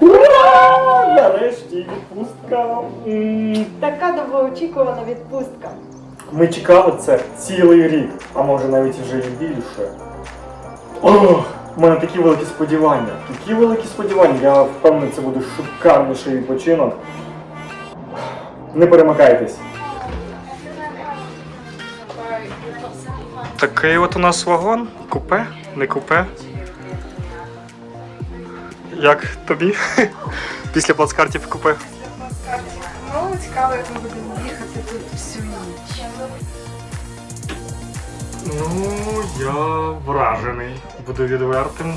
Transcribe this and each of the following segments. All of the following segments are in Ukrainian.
Ура! Нарешті відпустка. М, Така довгоочікувана відпустка. Ми чекали це цілий рік, а може навіть вже і більше. Ох, у мене такі великі сподівання. Такі великі сподівання. Я впевнений, це буде шикарніший відпочинок. Не перемикайтесь. Такий от у нас вагон. Купе, не купе. Як тобі? Після плацкартів купе. Ну, цікаво, як ми будемо їхати тут всю ніч. Ну, я вражений. Буду відвертим.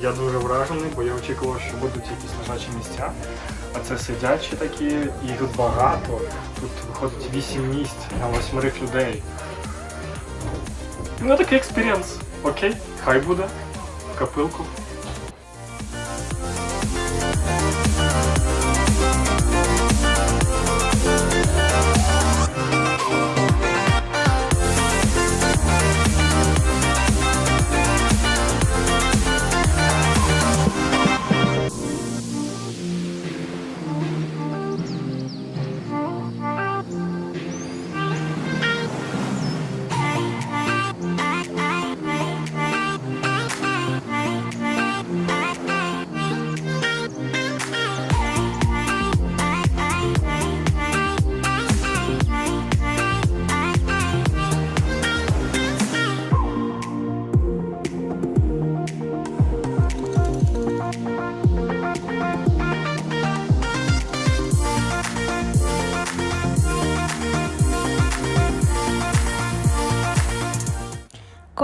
Я дуже вражений, бо я очікував, що будуть якісь лежачі місця. А це сидячі такі, тут багато. Тут виходить 8 місць на восьмерих людей. Ну, такий експірієнс. Окей, хай буде. В капилку.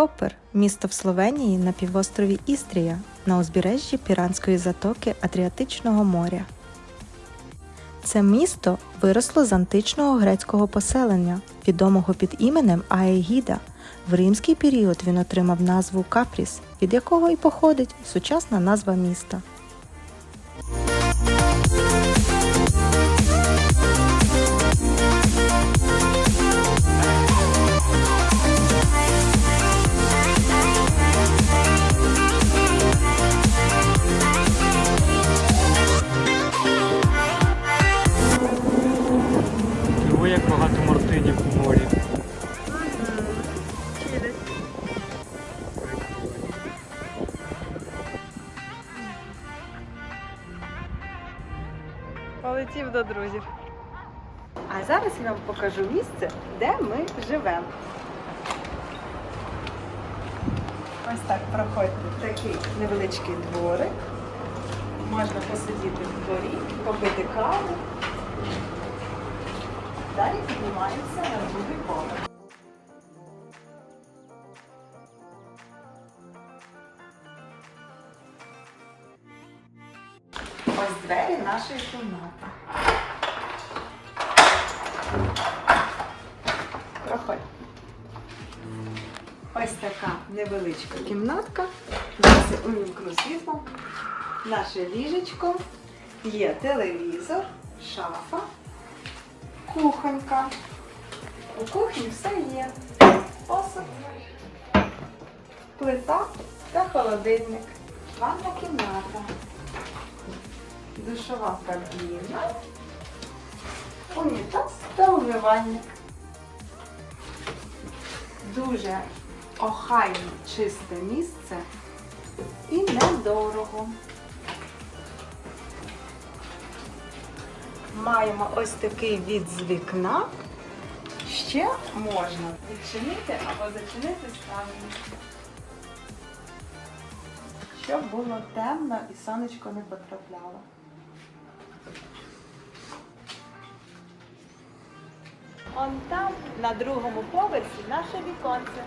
Копер місто в Словенії на півострові Істрія на узбережжі Піранської затоки Адріатичного моря. Це місто виросло з античного грецького поселення, відомого під іменем Аегіда. В римський період він отримав назву Капріс, від якого і походить сучасна назва міста. Полетів до друзів. А зараз я вам покажу місце, де ми живемо. Ось так проходьте такий невеличкий дворик. Можна посидіти в дворі, попити каву. Далі піднімаємося на другий поверх. Ось двері нашої кімнати. Така невеличка кімнатка. Зараз я увімкну світло. Наше ліжечко. Є телевізор, шафа, кухонька. У кухні все є. Посуд, плита та холодильник. Ванна кімната душова кабіна, унітаз та умивальник. Дуже охайне чисте місце і недорого. Маємо ось такий від з вікна. Ще можна відчинити або зачинити ставлю. Щоб було темно і сонечко не потрапляло. Он там, на другому поверсі, наше віконце.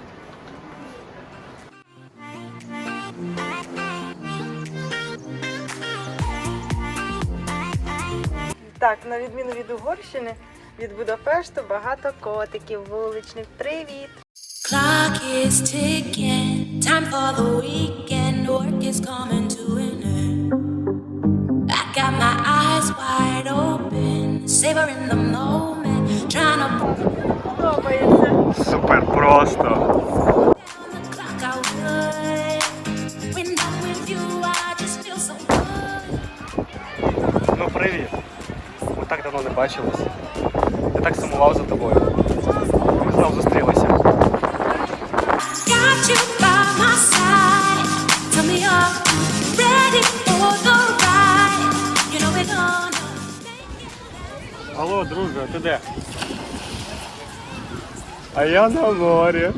Так, на відміну від Угорщини, від Будапешту багато котиків вуличних. Привіт! Clock is ticking, time for the weekend. Work is coming to an end. I got my eyes wide open, savoring the moment, trying to. Подобається. Супер просто. Бачились. Я так сумував за тобою. Ми знов зустрілися. Алло, друже, а ти де? А я на морі.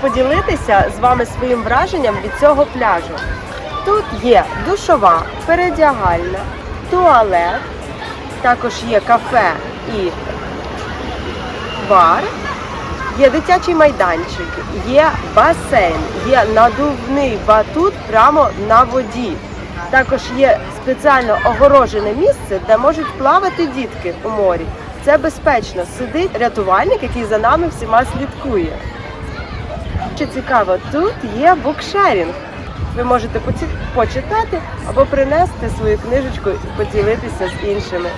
Поділитися з вами своїм враженням від цього пляжу. Тут є душова, передягальна, туалет, також є кафе і бар, є дитячий майданчик, є басейн, є надувний батут прямо на воді. Також є спеціально огорожене місце, де можуть плавати дітки у морі. Це безпечно. Сидить рятувальник, який за нами всіма слідкує. Що цікаво, тут є букшерінг. Ви можете почитати або принести свою книжечку і поділитися з іншими.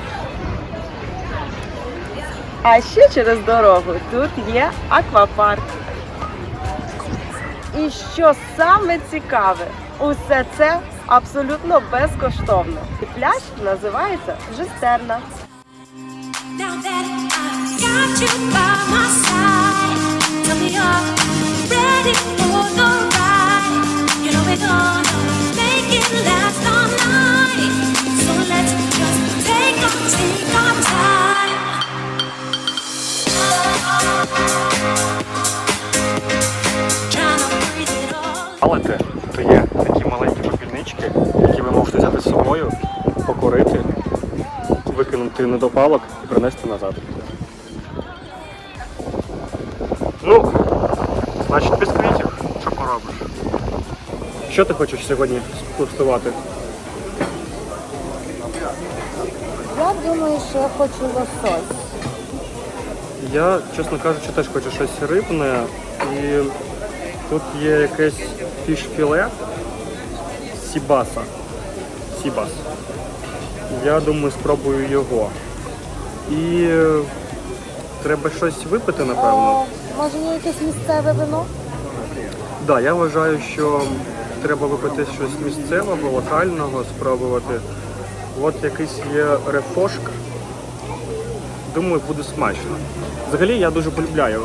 А ще через дорогу тут є аквапарк. І що саме цікаве, усе це абсолютно безкоштовно. І пляж називається Жестерна. All то є такі маленькі попільнички, які ви можете взяти з собою, покурити, викинути недопалок і принести назад. Ну, значить без квітів. Що поробиш? Що ти хочеш сьогодні скуштувати? Я думаю, що я хочу лосось. Я, чесно кажучи, теж хочу щось рибне. І тут є якесь фіш-філе Сібаса. Сібас. Я думаю, спробую його. І е, треба щось випити, напевно. Може, є якесь місцеве вино? Так, да, я вважаю, що треба випити щось місцевого, локального, спробувати. От якийсь є рефошк. Думаю, буде смачно. Взагалі я дуже полюбляю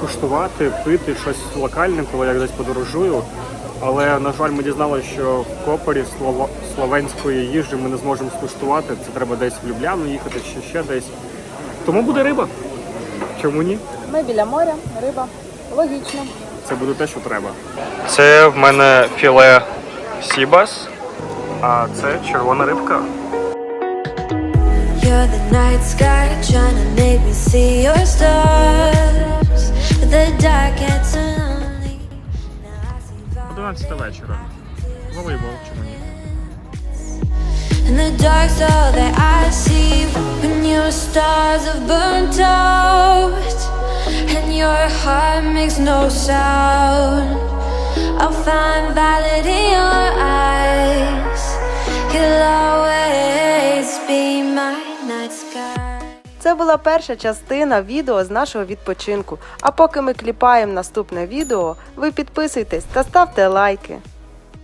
куштувати, пити щось локальне, коли я десь подорожую. Але, на жаль, ми дізналися, що в Копорі слово- словенської їжі ми не зможемо скуштувати. Це треба десь в Любляну їхати чи ще десь. Тому буде риба. Чому ні? Ми біля моря, риба. Логічно. Це буде те, що треба. Це в мене філе Сібас, а це червона рибка. You're the night sky trying to make me see your stars. But the dark gets lonely. Now I see 11 вечора. Волейбол, чому ні? And the dark's all that I see when your stars have burnt out and your heart makes no sound. I'll find valid Була перша частина відео з нашого відпочинку. А поки ми кліпаємо наступне відео, ви підписуйтесь та ставте лайки.